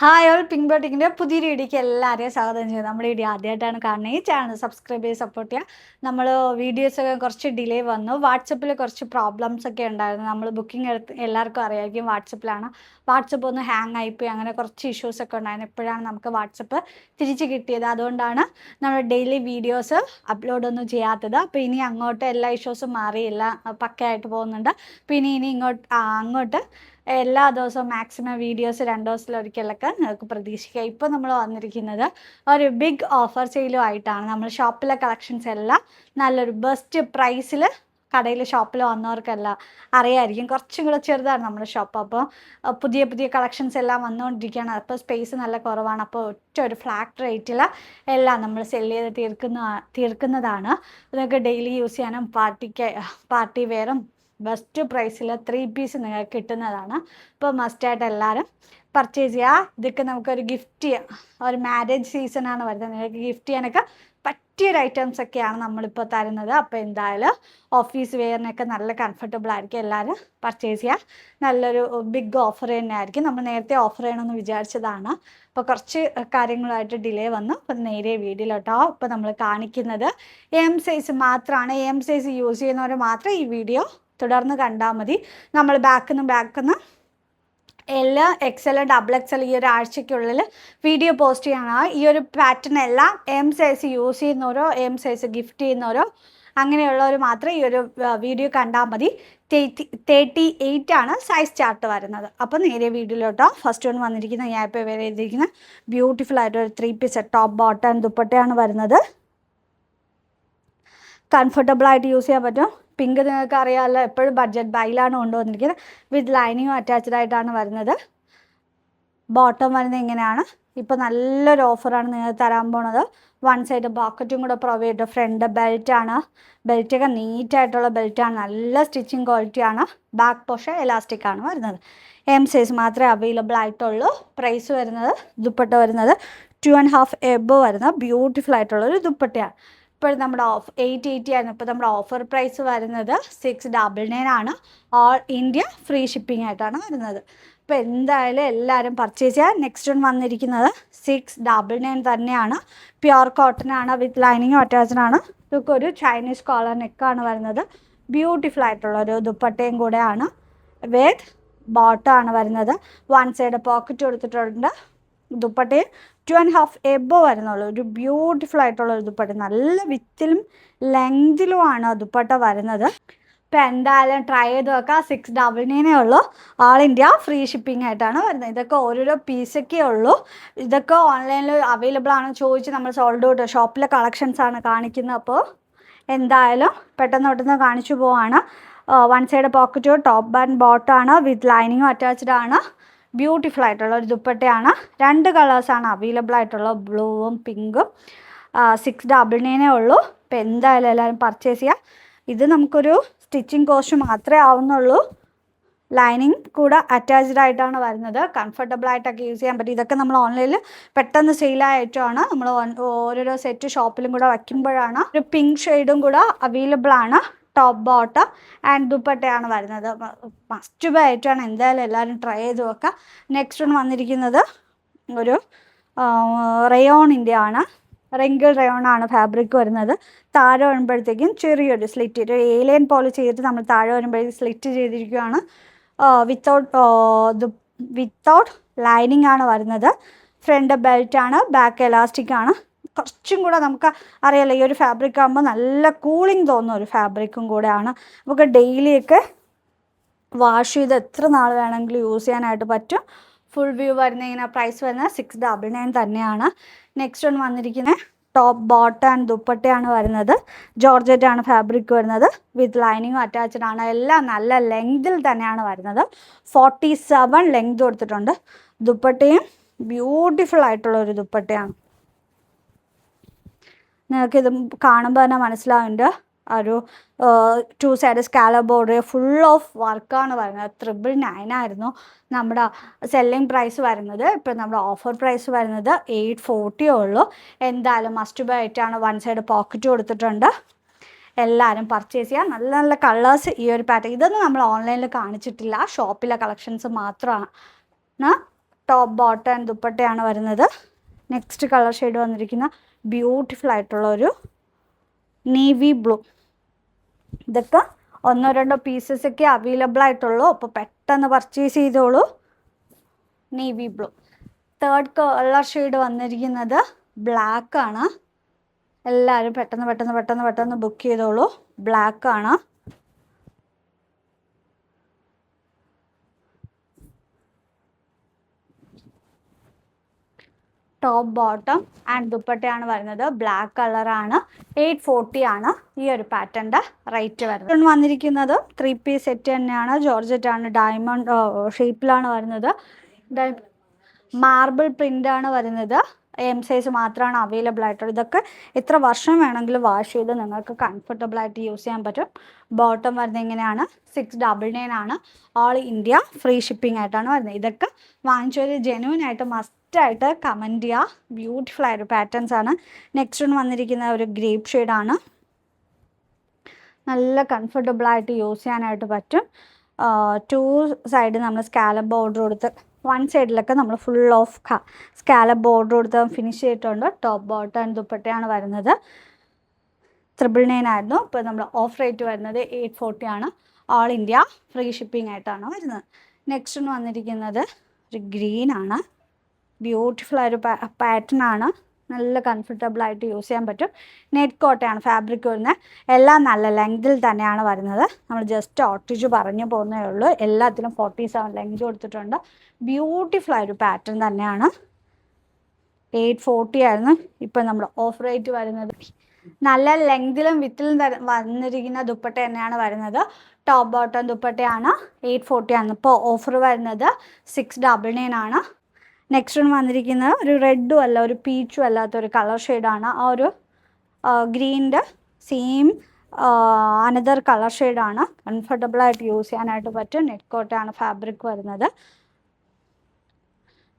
Hi all pink ബോട്ടിക്കിന്റെ പുതിയ വീഡിയോക്ക് എല്ലാവരെയും സ്വാഗതം ചെയ്യുന്നു. നമ്മുടെ വീഡിയോ ആദ്യമായിട്ടാണ് കാണുന്നത്. ഈ ചാനൽ സബ്സ്ക്രൈബ് ചെയ്ത് സപ്പോർട്ട് ചെയ്യുക. നമ്മൾ വീഡിയോസൊക്കെ കുറച്ച് ഡിലേ വന്നു. വാട്സപ്പിൽ കുറച്ച് പ്രോബ്ലംസ് ഒക്കെ ഉണ്ടായിരുന്നു. നമ്മൾ ബുക്കിംഗ് എടുത്ത് എല്ലാവർക്കും അറിയാമായിരിക്കും വാട്സപ്പിലാണ്. വാട്സപ്പ് ഒന്ന് ഹാങ് ആയിപ്പോയി. അങ്ങനെ കുറച്ച് ഇഷ്യൂസ് ഒക്കെ ഉണ്ടായിരുന്നു. എപ്പോഴാണ് നമുക്ക് വാട്സപ്പ് തിരിച്ച് കിട്ടിയത്. അതുകൊണ്ടാണ് നമ്മൾ ഡെയിലി വീഡിയോസ് അപ്ലോഡ് ഒന്നും ചെയ്യാത്തത്. അപ്പോൾ ഇനി അങ്ങോട്ട് എല്ലാ ഇഷ്യൂസും മാറി എല്ലാം പക്കയായിട്ട് പോകുന്നുണ്ട്. പിന്നെ ഇനി ഇങ്ങോട്ട് അങ്ങോട്ട് എല്ലാ ദിവസവും മാക്സിമം വീഡിയോസ് രണ്ട് ദിവസത്തിലൊരിക്കലൊക്കെ നിങ്ങൾക്ക് പ്രതീക്ഷിക്കാം. ഇപ്പോൾ നമ്മൾ വന്നിരിക്കുന്നത് ഒരു ബിഗ് ഓഫർ സെയിലും ആയിട്ടാണ്. നമ്മൾ ഷോപ്പിലെ കളക്ഷൻസ് എല്ലാം നല്ലൊരു ബെസ്റ്റ് പ്രൈസിൽ കടയിൽ ഷോപ്പിൽ വന്നവർക്കെല്ലാം അറിയായിരിക്കും. കുറച്ചും കൂടെ ചെറുതാണ് നമ്മുടെ ഷോപ്പ് അപ്പോൾ പുതിയ പുതിയ കളക്ഷൻസ് എല്ലാം വന്നുകൊണ്ടിരിക്കുകയാണ്. അപ്പോൾ സ്പേസ് നല്ല കുറവാണ്. അപ്പോൾ ഒറ്റ ഒരു ഫ്ലാറ്റ് റേറ്റിൽ എല്ലാം നമ്മൾ സെൽ ചെയ്ത് തീർക്കുന്ന തീർക്കുന്നതാണ്. നിങ്ങൾക്ക് ഡെയിലി യൂസ് ചെയ്യാനും പാർട്ടിക്ക് പാർട്ടി വെയറും ബെസ്റ്റ് പ്രൈസിൽ ത്രീ പീസ് നിങ്ങൾക്ക് കിട്ടുന്നതാണ്. അപ്പോൾ മസ്റ്റായിട്ട് എല്ലാവരും പർച്ചേസ് ചെയ്യുക ഇതൊക്കെ നമുക്കൊരു ഗിഫ്റ്റ് ചെയ്യാം. ഒരു മാരേജ് സീസണാണ് വരുന്നത്. നിങ്ങൾക്ക് ഗിഫ്റ്റ് ചെയ്യാനൊക്കെ പറ്റിയൊരു ഐറ്റംസ് ഒക്കെയാണ് നമ്മളിപ്പോൾ തരുന്നത്. അപ്പോൾ എന്തായാലും ഓഫീസ് വെയറിനൊക്കെ നല്ല കംഫർട്ടബിൾ ആയിരിക്കും. എല്ലാവരും പർച്ചേസ് ചെയ്യുക നല്ലൊരു ബിഗ് ഓഫർ തന്നെ ആയിരിക്കും നമ്മൾ നേരത്തെ ഓഫർ ചെയ്യണമെന്ന് വിചാരിച്ചതാണ്. അപ്പോൾ കുറച്ച് കാര്യങ്ങളായിട്ട് ഡിലേ വന്നു. അപ്പോൾ നേരെ വീഡിയോയിലോട്ടോ. ഇപ്പോൾ നമ്മൾ കാണിക്കുന്നത് എം സൈസ് മാത്രമാണ് എം സൈസ് യൂസ് ചെയ്യുന്നവർ മാത്രം ഈ വീഡിയോ തുടർന്ന് കണ്ടാൽ മതി. നമ്മൾ ബാക്കിൽ നിന്ന് ബാക്കിൽ നിന്ന് എൽ എക്സൽ ഡബിൾ എൽ ഈ ഒരു ആഴ്ചയ്ക്കുള്ളിൽ വീഡിയോ പോസ്റ്റ് ചെയ്യണം. ഈ ഒരു പാറ്റേൺ എല്ലാം എം സൈസ് യൂസ് ചെയ്യുന്നവരോ എം സൈസ് ഗിഫ്റ്റ് ചെയ്യുന്നവരോ അങ്ങനെയുള്ളവർ മാത്രം ഈ ഒരു വീഡിയോ കണ്ടാൽ മതി. തേർട്ടി എയ്റ്റ് ആണ് സൈസ് ചാർട്ട് വരുന്നത്. അപ്പോൾ നേരെ വീഡിയോയിലോട്ടോ ഫസ്റ്റ് വൺ വന്നിരിക്കുന്ന ഞാൻ ഇപ്പോൾ വേറെ ചെയ്തിരിക്കുന്ന ബ്യൂട്ടിഫുൾ ആയിട്ട് ഒരു ത്രീ പീസ് ടോപ്പ് ബോട്ടം ദുപ്പട്ടയാണ് വരുന്നത്. കംഫർട്ടബിൾ ആയിട്ട് യൂസ് ചെയ്യാൻ പറ്റും പിങ്ക് നിങ്ങൾക്ക് അറിയാമല്ലോ എപ്പോഴും ബഡ്ജറ്റ് ബൈലാണ് കൊണ്ടുവന്നിരിക്കുന്നത്. വിത്ത് ലൈനിങ്ങും അറ്റാച്ച്ഡ് ആയിട്ടാണ് വരുന്നത്. ബോട്ടം വരുന്നത് ഇങ്ങനെയാണ്. ഇപ്പോൾ നല്ലൊരു ഓഫറാണ് നിങ്ങൾ തരാൻ പോണത്. വൺ സൈഡ് പോക്കറ്റും കൂടെ പ്രൊവൈഡ് ചെയ്തു. ഫ്രണ്ട് ബെൽറ്റാണ് ബെൽറ്റൊക്കെ നീറ്റായിട്ടുള്ള ബെൽറ്റാണ് നല്ല സ്റ്റിച്ചിങ് ക്വാളിറ്റിയാണ് ബാക്ക് പോഷൻ എലാസ്റ്റിക് ആണ് വരുന്നത്. എം സൈസ് മാത്രമേ അവൈലബിൾ ആയിട്ടുള്ളൂ. പ്രൈസ് വരുന്നത് ദുപ്പട്ട വരുന്നത് ടു ആൻഡ് ഹാഫ് എബോ വരുന്ന ബ്യൂട്ടിഫുൾ ആയിട്ടുള്ളൊരു ദുപ്പട്ടയാണ്. ഇപ്പോൾ നമ്മുടെ ഓഫ് എയ്റ്റ് എയ്റ്റി ആയിരുന്നു. ഇപ്പോൾ നമ്മുടെ ഓഫർ പ്രൈസ് വരുന്നത് സിക്സ് ഡബിൾ നയൻ ആണ്. ഓൾ ഇന്ത്യ ഫ്രീ ഷിപ്പിംഗ് ആയിട്ടാണ് വരുന്നത്. അപ്പോൾ എന്തായാലും എല്ലാവരും പർച്ചേസ് ചെയ്യുക. നെക്സ്റ്റ് വൺ വന്നിരിക്കുന്നത് സിക്സ് ഡബിൾ നയൻ തന്നെയാണ്. പ്യുർ കോട്ടൺ ആണ് വിത്ത് ലൈനിങ് അറ്റാച്ച്ഡ് ആണ്. ഇതൊക്കെ ഒരു ചൈനീസ് കോളർ നെക്കാണ് വരുന്നത്. ബ്യൂട്ടിഫുൾ ആയിട്ടുള്ള ഒരു ദുപ്പട്ടയും കൂടെയാണ്. വിത്ത് ബോട്ടമാണ് വരുന്നത്. വൺ സൈഡ് പോക്കറ്റ് കൊടുത്തിട്ടുണ്ട്. ദുപ്പട്ടയും ടു ആൻഡ് ഹാഫ് എബോ വരുന്നുള്ളൂ ഒരു ബ്യൂട്ടിഫുൾ ആയിട്ടുള്ള ഒരു ദുപ്പട്ട. നല്ല വിത്തിലും ലെങ്തിലുമാണ് ദുപ്പട്ട വരുന്നത്. ഇപ്പം എന്തായാലും ട്രൈ ചെയ്ത് നോക്കാം. സിക്സ് ഡബിൾ നയനേ ഉള്ളൂ. ആൾ ഇന്ത്യ ഫ്രീ ഷിപ്പിംഗ് ആയിട്ടാണ് വരുന്നത്. ഇതൊക്കെ ഓരോരോ പീസൊക്കെ ഉള്ളൂ. ഇതൊക്കെ ഓൺലൈനിൽ അവൈലബിൾ ആണോ ചോദിച്ച് നമ്മൾ സോൾഡ് ഔട്ട് ഷോപ്പിലെ കളക്ഷൻസ് ആണ് കാണിക്കുന്നത് അപ്പോൾ. എന്തായാലും പെട്ടെന്ന് പെട്ടെന്ന് കാണിച്ചു പോവാണ്. വൺ സൈഡ് പോക്കറ്റോ ടോപ്പ് ആൻഡ് ബോട്ടാണ് വിത്ത് ലൈനിങ്ങും അറ്റാച്ച്ഡ് ആണ്. ബ്യൂട്ടിഫുൾ ആയിട്ടുള്ള ഒരു ദുപ്പട്ടയാണ്. രണ്ട് കളേഴ്സാണ് അവൈലബിൾ ആയിട്ടുള്ള ബ്ലൂവും പിങ്കും സിക്സ് ഡബിൾ നയനേ ഉള്ളൂ. അപ്പോൾ എന്തായാലും എല്ലാവരും പർച്ചേസ് ചെയ്യുക ഇത് നമുക്കൊരു സ്റ്റിച്ചിങ് കോസ്റ്റ് മാത്രമേ ആവുന്നുള്ളൂ. ലൈനിങ് കൂടെ അറ്റാച്ച്ഡ് ആയിട്ടാണ് വരുന്നത്. കംഫർട്ടബിൾ ആയിട്ടൊക്കെ യൂസ് ചെയ്യാൻ പറ്റും. ഇതൊക്കെ നമ്മൾ ഓൺലൈനിൽ പെട്ടെന്ന് സെയിലായ ഐറ്റമാണ്. നമ്മൾ ഓരോരോ സെറ്റ് ഷോപ്പിലും കൂടെ വയ്ക്കുമ്പോഴാണ്. ഒരു പിങ്ക് ഷെയ്ഡും കൂടെ അവൈലബിൾ ആണ്. ടോപ്പ് ബോട്ടം ആൻഡ് ദുപ്പട്ടയാണ് വരുന്നത്. മസ്റ്റ് ബൈ ആയിട്ടാണ് എന്തായാലും എല്ലാവരും ട്രൈ ചെയ്ത് നോക്കുക. നെക്സ്റ്റ് വൺ വന്നിരിക്കുന്നത് ഒരു റയോണിന്റെ ആണ്. റിങ്കിൾ റയോൺ ആണ് ഫാബ്രിക് വരുന്നത്. താഴെ വരുമ്പോഴത്തേക്കും ചെറിയൊരു സ്ലിറ്റ് ഒരു ഏലിയൻ പോലെ ചെയ്തിട്ട് നമ്മൾ താഴെ വരുമ്പോഴേക്കും സ്ലിറ്റ് ചെയ്തിരിക്കുകയാണ്. വിത്തൗട്ട് വിത്തൗട്ട് ലൈനിങ് ആണ് വരുന്നത്. ഫ്രണ്ട് ബെൽറ്റ് ആണ് ബാക്ക് എലാസ്റ്റിക് ആണ്. കുറച്ചും കൂടെ നമുക്ക് അറിയാലോ ഈ ഒരു ഫാബ്രിക് ആകുമ്പോൾ നല്ല കൂളിംഗ് തോന്നുന്ന ഒരു ഫാബ്രിക്കും കൂടെയാണ്. നമുക്ക് ഡെയിലിയൊക്കെ വാഷ് ചെയ്ത് എത്ര നാൾ വേണമെങ്കിലും യൂസ് ചെയ്യാനായിട്ട് പറ്റും. ഫുൾ വ്യൂ വരുന്ന ഇങ്ങനെ പ്രൈസ് വരുന്നത് സിക്സ് ഡബിൾ നയൻ തന്നെയാണ്. നെക്സ്റ്റ് വൺ വന്നിരിക്കുന്നത് ടോപ്പ് ബോട്ട ആൻഡ് ദുപ്പട്ടയാണ് വരുന്നത്. ജോർജറ്റ് ആണ് ഫാബ്രിക് വരുന്നത്. വിത്ത് ലൈനിങ്ങും അറ്റാച്ച്ഡ് ആണ്. എല്ലാം നല്ല ലെങ്തിൽ തന്നെയാണ് വരുന്നത്. ഫോർട്ടി സെവൻ ലെങ്ത് കൊടുത്തിട്ടുണ്ട്. ദുപ്പട്ടയും ബ്യൂട്ടിഫുൾ ആയിട്ടുള്ള ഒരു ദുപ്പട്ടയാണ്. നിങ്ങൾക്ക് ഇത് കാണുമ്പോൾ തന്നെ മനസ്സിലാവുന്നുണ്ട് ഒരു two side scallop border full of വർക്കാണ് വരുന്നത്. ട്രിപ്പിൾ നയൻ ആയിരുന്നു നമ്മുടെ സെല്ലിംഗ് പ്രൈസ് വരുന്നത്. ഇപ്പം നമ്മുടെ ഓഫർ പ്രൈസ് വരുന്നത് എയ്റ്റ് ഫോർട്ടിയേ ഉള്ളൂ. എന്തായാലും മസ്റ്റ് ബൈ ആയിട്ടാണ് വൺ സൈഡ് പോക്കറ്റ് കൊടുത്തിട്ടുണ്ട്. എല്ലാവരും പർച്ചേസ് ചെയ്യുക നല്ല നല്ല കളേഴ്സ് ഈ ഒരു പാറ്റേൺ ഇതൊന്നും നമ്മൾ ഓൺലൈനിൽ കാണിച്ചിട്ടില്ല. ഷോപ്പിലെ കളക്ഷൻസ് മാത്രമാണ് ടോപ്പ് ബോട്ടം ദുപ്പട്ടയാണ് വരുന്നത്. നെക്സ്റ്റ് കളർ ഷെയ്ഡ് വന്നിരിക്കുന്ന ബ്യൂട്ടിഫുൾ ആയിട്ടുള്ള ഒരു നേവി ബ്ലൂ ഇതൊക്കെ ഒന്നോ രണ്ടോ പീസസ് ഒക്കെ അവൈലബിൾ ആയിട്ടുള്ളൂ. അപ്പോൾ പെട്ടെന്ന് പർച്ചേസ് ചെയ്തോളൂ. Navy blue third colour shade വന്നിരിക്കുന്നത് ബ്ലാക്ക് ആണ്. എല്ലാവരും പെട്ടെന്ന് പെട്ടെന്ന് പെട്ടെന്ന് പെട്ടെന്ന് ബുക്ക് ചെയ്തോളൂ. ബ്ലാക്ക് ആണ്. ടോപ്പ് ബോട്ടം ആൻഡ് ദുപ്പട്ടയാണ് വരുന്നത്. ബ്ലാക്ക് കളറാണ് എയ്റ്റ് ഫോർട്ടി ആണ് ഈ ഒരു പാറ്റേണിന്റെ റേറ്റ് വരുന്നത്. വന്നിരിക്കുന്നത് ത്രീ പീസ് സെറ്റ് തന്നെയാണ്. ജോർജറ്റ് ആണ് ഡയമണ്ട് ഷേപ്പിലാണ് വരുന്നത്. മാർബിൾ പ്രിന്റാണ് വരുന്നത്. എം സൈസ് മാത്രമാണ് അവൈലബിൾ ആയിട്ടുള്ളത്. ഇതൊക്കെ എത്ര വർഷം വേണമെങ്കിലും വാഷ് ചെയ്ത് നിങ്ങൾക്ക് കംഫർട്ടബിൾ ആയിട്ട് യൂസ് ചെയ്യാൻ പറ്റും. ബോട്ടം വരുന്നത് എങ്ങനെയാണ് സിക്സ് ഡബിൾ നയൻ ആണ്. ഓൾ ഇന്ത്യ ഫ്രീ ഷിപ്പിംഗ് ആയിട്ടാണ് വരുന്നത്. ഇതൊക്കെ വാങ്ങിച്ചൊരു ജെനുവിൻ ആയിട്ട് മസ്റ്റ് ആയിട്ട് കമന്റ് ചെയ്യുക ബ്യൂട്ടിഫുൾ ആയൊരു പാറ്റേൺസ് ആണ്. നെക്സ്റ്റ് ഒന്ന് വന്നിരിക്കുന്ന ഒരു ഗ്രേപ്പ് ഷെയ്ഡാണ് നല്ല കംഫർട്ടബിൾ ആയിട്ട് യൂസ് ചെയ്യാനായിട്ട് പറ്റും. ടു സൈഡ് നമ്മൾ സ്കാലം ബോർഡർ കൊടുത്ത് വൺ സൈഡിലൊക്കെ നമ്മൾ ഫുൾ ഓഫ് സ്കാലപ്പ് ബോർഡർ കൊടുത്ത് ഫിനിഷ് ചെയ്തിട്ടുണ്ട്. ടോപ്പ് ബോട്ടം ദുപ്പട്ടയാണ് വരുന്നത്. ത്രിബിൾ നയൻ ആയിരുന്നു. ഇപ്പോൾ നമ്മൾ ഓഫ് റേറ്റ് വരുന്നത് എയ്റ്റ് ഫോർട്ടി ആണ്. ഓൾ ഇന്ത്യ ഫ്രീ ഷിപ്പിംഗ് ആയിട്ടാണ് വരുന്നത്. നെക്സ്റ്റ് വന്നിരിക്കുന്നത് ഒരു ഗ്രീൻ ആണ്. ബ്യൂട്ടിഫുൾ ആയൊരു പാറ്റേൺ ആണ്. നല്ല കംഫർട്ടബിൾ ആയിട്ട് യൂസ് ചെയ്യാൻ പറ്റും. നെറ്റ് കോട്ടയാണ് ഫാബ്രിക് വരുന്നത് എല്ലാം നല്ല ലെങ്തിൽ തന്നെയാണ് വരുന്നത്. നമ്മൾ ജസ്റ്റ് ഒട്ടിച്ച് പറഞ്ഞു പോകുന്നേ ഉള്ളൂ. എല്ലാത്തിലും ഫോർട്ടി സെവൻ ലെങ്ത് കൊടുത്തിട്ടുണ്ട്. ബ്യൂട്ടിഫുൾ ആയൊരു പാറ്റേൺ തന്നെയാണ്. എയ്റ്റ് ഫോർട്ടി ആയിരുന്നു. ഇപ്പം നമ്മൾ ഓഫ് റേറ്റ് വരുന്നത്. നല്ല ലെങ്തിലും വിത്തിലും വന്നിരിക്കുന്ന ദുപ്പട്ട തന്നെയാണ് വരുന്നത്. ടോപ്പ് ബോട്ടം ദുപ്പട്ടയാണ്. എയ്റ്റ് ഫോർട്ടി ആണ്. ഇപ്പോൾ ഓഫർ വരുന്നത്. സിക്സ് ഡബിൾ നയൻ ആണ്. നെക്സ്റ്റ് വൺ വന്നിരിക്കുന്നത് ഒരു റെഡും അല്ല ഒരു പീച്ചും അല്ലാത്ത ഒരു കളർ ഷെയ്ഡാണ് ആ ഒരു ഗ്രീന്റെ സെയിം അനദർ കളർ ഷെയ്ഡാണ് കംഫർട്ടബിളായിട്ട് യൂസ് ചെയ്യാനായിട്ട് പറ്റും. നെറ്റ് കോട്ടാണ് ഫാബ്രിക് വരുന്നത്.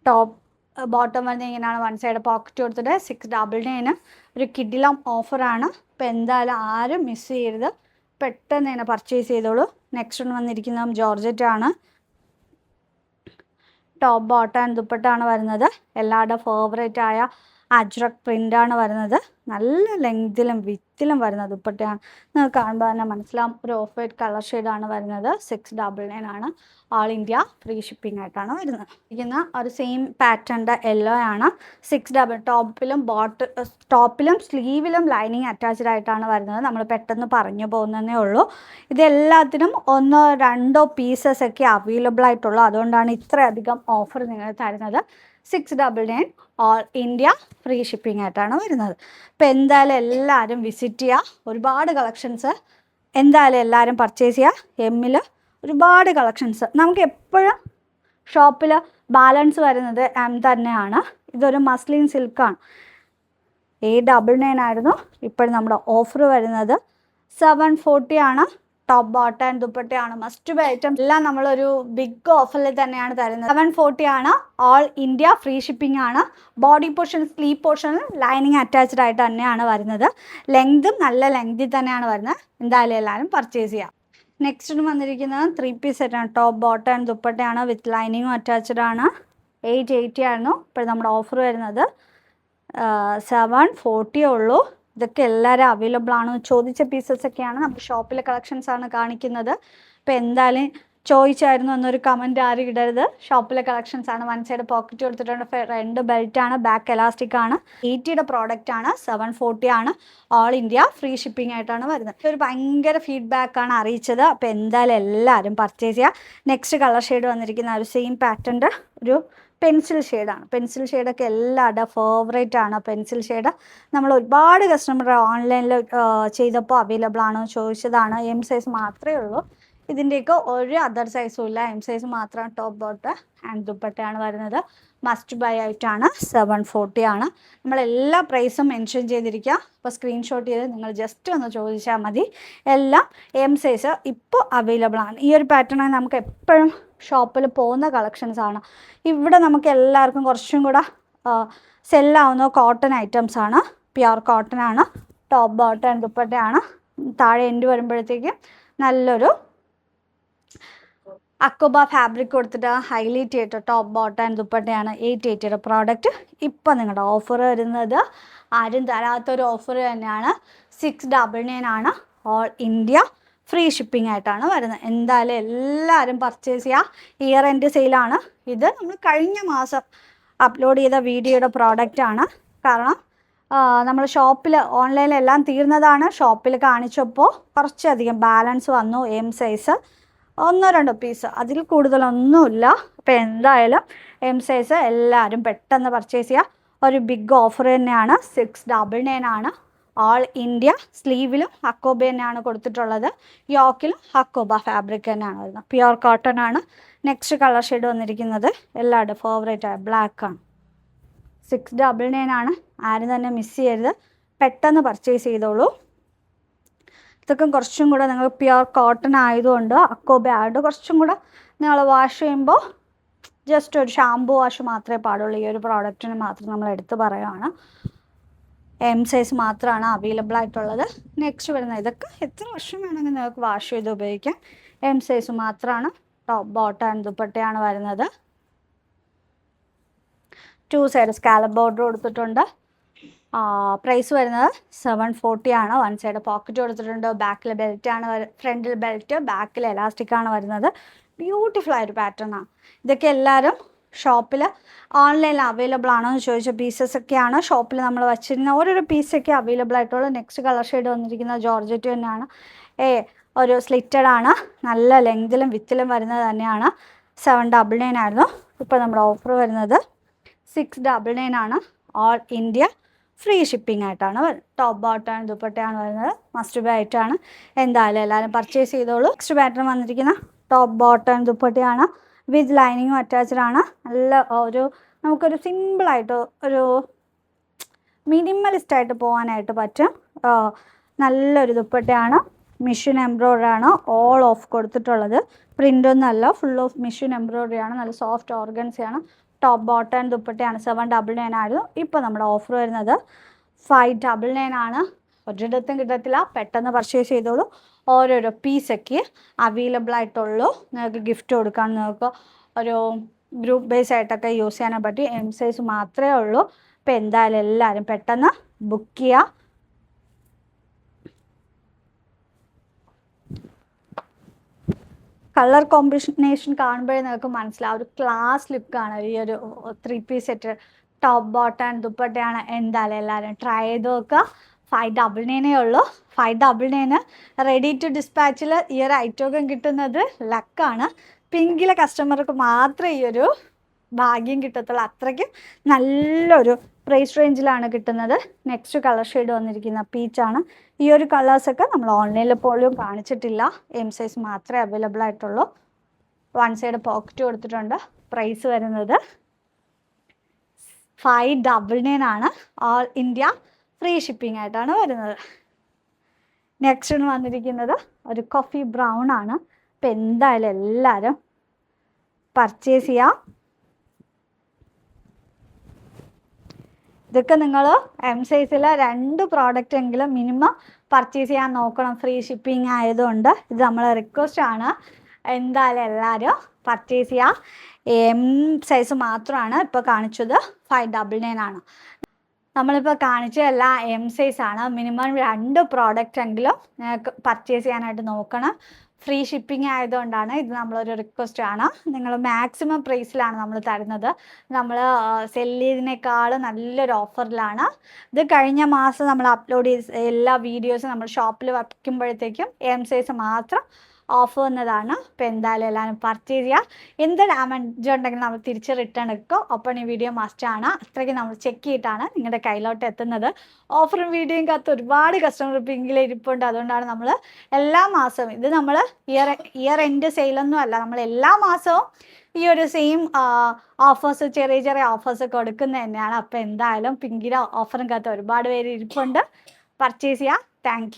ടോപ്പ് ബോട്ടം വരുന്നത് ഇങ്ങനെയാണ് വൺ സൈഡ് പോക്കറ്റ് കൊടുത്തിട്ട് സിക്സ് ഡബിൾ നയന് ഒരു കിഡിലം ഓഫറാണ് അപ്പോൾ എന്തായാലും ആരും മിസ് ചെയ്യരുത്. പെട്ടെന്ന് തന്നെ പർച്ചേസ് ചെയ്തോളൂ. നെക്സ്റ്റ് വന്നിരിക്കുന്നത് ജോർജറ്റ് ആണ്. ടോപ്പ് ബോട്ടം ദുപ്പട്ടാണ് വരുന്നത്. എല്ലാവരുടെ ഫേവറേറ്റ് ആയ അജ്രക് പ്രിന്റാണ് വരുന്നത്. നല്ല ലെങ്തിലും വിത്തിലും വരുന്ന ദുപ്പട്ടയാണ്. നിങ്ങൾക്ക് കാണുമ്പോൾ തന്നെ മനസ്സിലാവും. ഒരു ഓഫ് വൈറ്റ് കളർ ഷെയ്ഡാണ് വരുന്നത്. സിക്സ് ഡബിൾ നയൻ ആണ്. ആൾ ഇന്ത്യ ഫ്രീ ഷിപ്പിംഗ് ആയിട്ടാണ് വരുന്നത്. ഇരിക്കുന്ന ഒരു സെയിം പാറ്റേണിന്റെ യെല്ലോ ആണ്. സിക്സ് ഡബിൾ ടോപ്പിലും ബോട്ട് ടോപ്പിലും സ്ലീവിലും ലൈനിങ് അറ്റാച്ച്ഡ് ആയിട്ടാണ് വരുന്നത്. നമ്മൾ പെട്ടെന്ന് പറഞ്ഞു പോകുന്നതേ ഉള്ളൂ. ഇതെല്ലാത്തിനും ഒന്നോ രണ്ടോ പീസസ് ഒക്കെ അവൈലബിൾ ആയിട്ടുള്ളൂ. അതുകൊണ്ടാണ് ഇത്രയധികം ഓഫർ നിങ്ങൾ തരുന്നത്. Six double nine all India free shipping ആയിട്ടാണ് വരുന്നത്. അപ്പോൾ എന്തായാലും എല്ലാവരും വിസിറ്റ് ചെയ്യുക ഒരുപാട് കളക്ഷൻസ് എന്തായാലും എല്ലാവരും പർച്ചേസ് ചെയ്യുക എമ്മിൽ ഒരുപാട് കളക്ഷൻസ് നമുക്ക് എപ്പോഴും ഷോപ്പിൽ ബാലൻസ് വരുന്നത് എം തന്നെയാണ്. ഇതൊരു മസ്ലിൻ സിൽക്കാണ് എയ്റ്റ് ഡബിൾ നയൻ ആയിരുന്നു. ഇപ്പോഴും നമ്മുടെ ഓഫർ വരുന്നത് സെവൻ ഫോർട്ടി ആണ്. ടോപ്പ് ബോട്ട ആൻഡ് ദുപ്പട്ടയാണ്. മസ്റ്റ് ബൈ ഐറ്റം എല്ലാം നമ്മളൊരു ബിഗ് ഓഫറിൽ തന്നെയാണ് തരുന്നത്. സെവൻ ഫോർട്ടി ആണ്. ഓൾ ഇന്ത്യ ഫ്രീ ഷിപ്പിംഗ് ആണ്. ബോഡി പോർഷൻ സ്ലീവ് പോർഷനിൽ ലൈനിങ് അറ്റാച്ച്ഡ് ആയിട്ട് തന്നെയാണ് വരുന്നത്. ലെങ്തും നല്ല ലെങ്തിൽ തന്നെയാണ് വരുന്നത്. എന്തായാലും എല്ലാവരും പർച്ചേസ് ചെയ്യാം. നെക്സ്റ്റ് വന്നിരിക്കുന്നത് ത്രീ പീസ് സെറ്റാണ് ടോപ്പ് ബോട്ട ആൻഡ് ദുപ്പട്ടയാണ്. വിത്ത് ലൈനിങ്ങും അറ്റാച്ച്ഡ് ആണ്. എയ്റ്റ് എയ്റ്റി ആയിരുന്നു. ഇപ്പോൾ നമ്മുടെ ഓഫർ വരുന്നത്. സെവൻ ഫോർട്ടിയേ ഉള്ളൂ. ഇതൊക്കെ എല്ലാവരും അവൈലബിൾ ആണ്. ചോദിച്ച പീസസ് ഒക്കെയാണ്. നമ്മുടെ ഷോപ്പിലെ കളക്ഷൻസ് ആണ് കാണിക്കുന്നത്. അപ്പോൾ എന്തായാലും ചോദിച്ചായിരുന്നു എന്നൊരു കമന്റ് ആരും ഇടരുത്. ഷോപ്പിലെ കളക്ഷൻസ് ആണ്. വൺ സൈഡ് പോക്കറ്റ് കൊടുത്തിട്ടുണ്ട്. രണ്ട് ബെൽറ്റ് ആണ്. ബാക്ക് എലാസ്റ്റിക് ആണ്. എയ്റ്റിയുടെ പ്രോഡക്റ്റ് ആണ്. സെവൻ ഫോർട്ടി ആണ്. ഓൾ ഇന്ത്യ ഫ്രീ ഷിപ്പിംഗ് ആയിട്ടാണ് വരുന്നത്. ഒരു ഭയങ്കര ഫീഡ്ബാക്ക് ആണ് അറിയിച്ചത്. അപ്പോൾ എന്തായാലും എല്ലാവരും പർച്ചേസ് ചെയ്യുക. നെക്സ്റ്റ് കളർ ഷെയ്ഡ് വന്നിരിക്കുന്ന ഒരു സെയിം പാറ്റേണിന്റെ ഒരു പെൻസിൽ ഷെയ്ഡാണ് പെൻസിൽ ഷെയ്ഡൊക്കെ എല്ലാവരുടെ ഫേവറേറ്റ് ആണ്. പെൻസിൽ ഷെയ്ഡ് നമ്മൾ ഒരുപാട് കസ്റ്റമർ ഓൺലൈനിൽ ചെയ്തപ്പോൾ അവൈലബിൾ ആണോ ചോദിച്ചതാണ്. എം സൈസ് മാത്രമേ ഉള്ളൂ. ഇതിന്റെയൊക്കെ ഒരു അതർ സൈസും ഇല്ല. എം സൈസ് മാത്രം ടോപ്പ് ബോട്ട് ആൻഡ് ദുപ്പട്ടയാണ് വരുന്നത്. മസ്റ്റ് ബൈ ആയിട്ടാണ്. സെവൻ ഫോർട്ടി ആണ്. നമ്മൾ എല്ലാ പ്രൈസും മെൻഷൻ ചെയ്തിരിക്കുക അപ്പോൾ സ്ക്രീൻഷോട്ട് ചെയ്ത് നിങ്ങൾ ജസ്റ്റ് ഒന്ന് ചോദിച്ചാൽ മതി. എല്ലാം എം സൈസ് ഇപ്പോൾ അവൈലബിൾ ആണ്. ഈ ഒരു പാറ്റേൺ നമുക്ക് എപ്പോഴും ഷോപ്പിൽ പോകുന്ന കളക്ഷൻസ് ആണ്. ഇവിടെ നമുക്ക് എല്ലാവർക്കും കുറച്ചും കൂടെ സെല്ലാവുന്ന കോട്ടൺ ഐറ്റംസ് ആണ്. പ്യുർ കോട്ടൺ ആണ്. ടോപ്പ് ബോട്ടൺ ദുപ്പട്ടയാണ്. താഴെ എൻഡ് വരുമ്പോഴത്തേക്കും നല്ലൊരു അക്കോബ ഫാബ്രിക് കൊടുത്തിട്ട് ഹൈലൈറ്റ് ചെയ്തിട്ട് ടോപ്പ് ബോട്ടം ദുപ്പട്ടയാണ് എയ്റ്റ് എയ്റ്റിയുടെ പ്രോഡക്റ്റ് ഇപ്പം നിങ്ങളുടെ ഓഫർ വരുന്നത് ആരും തരാത്തൊരു ഓഫർ തന്നെയാണ്. സിക്സ് ഡബിൾ നയൻ ആണ്. ഓൾ ഇന്ത്യ ഫ്രീ ഷിപ്പിംഗ് ആയിട്ടാണ് വരുന്നത്. എന്തായാലും എല്ലാവരും പർച്ചേസ് ചെയ്യുക ഇയർ എൻഡ് സെയിലാണ് ഇത് നമ്മൾ കഴിഞ്ഞ മാസം അപ്ലോഡ് ചെയ്ത വീഡിയോയുടെ പ്രോഡക്റ്റ് ആണ്. കാരണം നമ്മൾ ഷോപ്പിൽ ഓൺലൈനിലെല്ലാം തീർന്നതാണ്. ഷോപ്പിൽ കാണിച്ചപ്പോൾ കുറച്ചധികം ബാലൻസ് വന്നു എം സൈസ് ഒന്നോ രണ്ടോ പീസ് അതിൽ കൂടുതലൊന്നുമില്ല. അപ്പോൾ എന്തായാലും എം സൈസ് എല്ലാവരും പെട്ടെന്ന് പർച്ചേസ് ചെയ്യുക ഒരു ബിഗ് ഓഫർ തന്നെയാണ്. സിക്സ് ഡബിൾ നയൻ ആണ്. ഓൾ ഇന്ത്യ സ്ലീവിലും ഹക്കോബ തന്നെയാണ് കൊടുത്തിട്ടുള്ളത്. യോക്കിലും ഹക്കോബ ഫാബ്രിക് തന്നെയാണ് വരുന്നത്. പ്യുർ കോട്ടൺ ആണ്. നെക്സ്റ്റ് കളർ ഷെയ്ഡ് വന്നിരിക്കുന്നത്. എല്ലാവരുടെ ഫേവറേറ്റ് ആയ ബ്ലാക്ക് ആണ്. സിക്സ് ഡബിൾ നയൻ ആണ്. ആരും തന്നെ മിസ് ചെയ്യരുത്. പെട്ടെന്ന് പർച്ചേസ് ചെയ്തോളൂ. ഇതൊക്കെ കുറച്ചും കൂടെ നിങ്ങൾ പ്യുർ കോട്ടൺ ആയതുകൊണ്ട് അക്കോ ബാഡ് കുറച്ചും കൂടെ നിങ്ങൾ വാഷ് ചെയ്യുമ്പോൾ ജസ്റ്റ് ഒരു ഷാംപു വാഷ് മാത്രമേ പാടുള്ളൂ. ഈ ഒരു പ്രോഡക്റ്റിന് മാത്രം നമ്മൾ എടുത്ത് പറയുകയാണ് എം സൈസ് മാത്രമാണ് അവൈലബിൾ ആയിട്ടുള്ളത്. നെക്സ്റ്റ് വരുന്ന ഇതൊക്കെ എത്ര വർഷം വേണമെങ്കിൽ നിങ്ങൾക്ക് വാഷ് ചെയ്ത് ഉപയോഗിക്കാം. എം സൈസ് മാത്രമാണ് ടോപ്പ് ബോട്ടം ദുപ്പട്ടയാണ് വരുന്നത്. ടു സൈഡ് സ്കാലബ് ബോർഡർ കൊടുത്തിട്ടുണ്ട്. പ്രൈസ് വരുന്നത് സെവൻ ഫോർട്ടി ആണ്. വൺ സൈഡ് പോക്കറ്റ് കൊടുത്തിട്ടുണ്ട്. ബാക്കിൽ ബെൽറ്റ് ആണ് ഫ്രണ്ടിൽ ബെൽറ്റ് ബാക്കിൽ എലാസ്റ്റിക് ആണ് വരുന്നത്. ബ്യൂട്ടിഫുൾ ആയൊരു പാറ്റേൺ ആണ് ഇതൊക്കെ എല്ലാവരും ഷോപ്പിൽ ഓൺലൈനിൽ അവൈലബിൾ ആണോ എന്ന് ചോദിച്ച പീസസ് ഒക്കെയാണ് ഷോപ്പിൽ നമ്മൾ വച്ചിരുന്ന ഓരോരോ പീസൊക്കെ അവൈലബിൾ ആയിട്ടുള്ളൂ നെക്സ്റ്റ് കളർ ഷെയ്ഡ് വന്നിരിക്കുന്ന ജോർജറ്റ് തന്നെയാണ്. ഏ ഒരു സ്ലിറ്റഡ് ആണ്. നല്ല ലെങ്തിലും വിത്തിലും വരുന്നത് തന്നെയാണ്. സെവൻ ഡബിൾ നയൻ ആയിരുന്നു. ഇപ്പോൾ നമ്മുടെ ഓഫർ വരുന്നത് സിക്സ് ഡബിൾ നയൻ ആണ്. ഓൾ ഇന്ത്യ ഫ്രീ ഷിപ്പിംഗ് ആയിട്ടാണ് ടോപ്പ് ബോട്ടാണ് ദുപ്പട്ടയാണ് വരുന്നത് മസ്റ്റ് ബൈ ആയിട്ടാണ് എന്തായാലും എല്ലാവരും പർച്ചേസ് ചെയ്തോളൂ. നെക്സ്റ്റ് പാറ്റേൺ വന്നിരിക്കുന്ന ടോപ്പ് ബോട്ടൺ ദുപ്പട്ടയാണ്. വിത്ത് ലൈനിങ്ങും അറ്റാച്ച്ഡ് ആണ്. നല്ല ഒരു നമുക്കൊരു സിമ്പിളായിട്ട് ഒരു മിനിമലിസ്റ്റ് ആയിട്ട് പോകാനായിട്ട് പറ്റും. നല്ലൊരു ദുപ്പട്ടയാണ്. മിഷീൻ എംബ്രോയ്ഡറി ആണ് ഓൾ ഓഫ് കൊടുത്തിട്ടുള്ളത്. പ്രിന്റൊന്നും അല്ല ഫുൾ ഓഫ് മിഷീൻ എംബ്രോയ്ഡറി ആണ്. നല്ല സോഫ്റ്റ് ഓർഗൻസിയാണ് ടോപ്പ് ബോട്ടം ദുപ്പട്ടയാണ്. സെവൻ ഡബിൾ നയൻ ആയിരുന്നു. ഇപ്പോൾ നമ്മുടെ ഓഫർ വരുന്നത് ഫൈവ് ഡബിൾ നയൻ ആണ്. ഒരിടത്തും കിട്ടത്തില്ല. പെട്ടെന്ന് പർച്ചേസ് ചെയ്തോളൂ. ഓരോരോ പീസൊക്കെ അവൈലബിൾ ആയിട്ടുള്ളൂ. നിങ്ങൾക്ക് ഗിഫ്റ്റ് കൊടുക്കാൻ നിങ്ങൾക്ക് ഒരു ഗ്രൂപ്പ് ബേസ് ആയിട്ടൊക്കെ യൂസ് ചെയ്യാനെ പറ്റി എം സൈസ് മാത്രമേ ഉള്ളൂ. അപ്പോൾ എന്തായാലും എല്ലാവരും പെട്ടെന്ന് ബുക്ക് ചെയ്യുക കളർ കോമ്പിനേഷൻ കാണുമ്പോഴേ നിങ്ങൾക്ക് മനസ്സിലാവും. ഒരു ക്ലാസ് ലുക്കാണ് ഈ ഒരു three piece set top bottom ദുപ്പട്ടയാണ് എന്തായാലും എല്ലാവരും ട്രൈ ചെയ്ത് നോക്കുക. ഫൈവ് ഡബിൾ നയനേ ഉള്ളൂ. Five double nine ready to ഡിസ്പാച്ചിൽ ഈ ഒരു ഐറ്റോകം കിട്ടുന്നത് ലക്കാണ് പിങ്കിലെ കസ്റ്റമർക്ക് മാത്രമേ ഈ ഒരു ഭാഗ്യം കിട്ടത്തുള്ള. അത്രയ്ക്ക് നല്ലൊരു പ്രൈസ് റേഞ്ചിലാണ് കിട്ടുന്നത്. നെക്സ്റ്റ് കളർ ഷെയ്ഡ് വന്നിരിക്കുന്ന പീച്ചാണ് ഈ ഒരു കളേഴ്സൊക്കെ നമ്മൾ ഓൺലൈനിൽ പോലും കാണിച്ചിട്ടില്ല. എം സൈസ് മാത്രമേ അവൈലബിൾ ആയിട്ടുള്ളൂ. വൺ സൈഡ് പോക്കറ്റ് കൊടുത്തിട്ടുണ്ട്. പ്രൈസ് വരുന്നത് ഫൈവ് ഡബിൾ നയൻ ആണ്. ഓൾ ഇന്ത്യ ഫ്രീ ഷിപ്പിംഗ് ആയിട്ടാണ് വരുന്നത്. നെക്സ്റ്റ് വന്നിരിക്കുന്നത് ഒരു കോഫി ബ്രൗൺ ആണ്. അപ്പം എന്തായാലും എല്ലാവരും പർച്ചേസ് ചെയ്യാം. ഇതൊക്കെ നിങ്ങൾ എം സൈസിലെ രണ്ട് പ്രോഡക്റ്റ് എങ്കിലും മിനിമം പർച്ചേസ് ചെയ്യാൻ നോക്കണം. ഫ്രീ ഷിപ്പിംഗ് ആയതുകൊണ്ട് ഇത് നമ്മളെ റിക്വസ്റ്റ് ആണ്. എന്തായാലും എല്ലാവരും പർച്ചേസ് ചെയ്യുക എം സൈസ് മാത്രമാണ് ഇപ്പോൾ കാണിച്ചത്. ഫൈവ് ഡബിൾ നയൻ ആണ്. നമ്മളിപ്പോൾ കാണിച്ച എല്ലാ എം സൈസ് ആണ്. മിനിമം രണ്ട് പ്രോഡക്റ്റ് എങ്കിലും പർച്ചേസ് ചെയ്യാനായിട്ട് നോക്കണം. ഫ്രീ ഷിപ്പിംഗ് ആയതുകൊണ്ടാണ് ഇത് നമ്മളൊരു റിക്വസ്റ്റ് ആണ്. നിങ്ങൾ മാക്സിമം പ്രൈസിലാണ് നമ്മൾ തരുന്നത്. നമ്മൾ സെൽ ചെയ്തതിനേക്കാൾ നല്ലൊരു ഓഫറിലാണ് ഇത് കഴിഞ്ഞ മാസം നമ്മൾ അപ്ലോഡ് ചെയ്ത എല്ലാ വീഡിയോസും നമ്മൾ ഷോപ്പിൽ വയ്ക്കുമ്പോഴത്തേക്കും എം സൈസ് മാത്രം ഓഫ് വന്നതാണ്. അപ്പോൾ എന്തായാലും എല്ലാവരും പർച്ചേസ് ചെയ്യുക. എന്ത് ഡാമേജ് ഉണ്ടെങ്കിൽ നമ്മൾ തിരിച്ച് റിട്ടേൺ എടുക്കും ഒപ്പം ഈ വീഡിയോ മസ്റ്റാണ് അത്രയ്ക്ക് നമ്മൾ ചെക്ക് ചെയ്തിട്ടാണ് നിങ്ങളുടെ കയ്യിലോട്ട് എത്തുന്നത്. ഓഫറും വീഡിയോയും കാത്ത് ഒരുപാട് കസ്റ്റമർ പിങ്കിൽ ഇരിപ്പുണ്ട്. അതുകൊണ്ടാണ് നമ്മൾ എല്ലാ മാസവും ഇത് നമ്മൾ ഇയർ ഇയർ എൻഡ് സെയിലൊന്നും അല്ല. നമ്മൾ എല്ലാ മാസവും ഈ ഒരു സെയിം ഓഫേഴ്സ് ചെറിയ ചെറിയ ഓഫേഴ്സ് കൊടുക്കുന്നത് തന്നെയാണ്. അപ്പോൾ എന്തായാലും പിങ്കിലെ ഓഫറും കാത്ത് ഒരുപാട് പേര് ഇരിപ്പുണ്ട്. പർച്ചേസ് ചെയ്യുക. താങ്ക്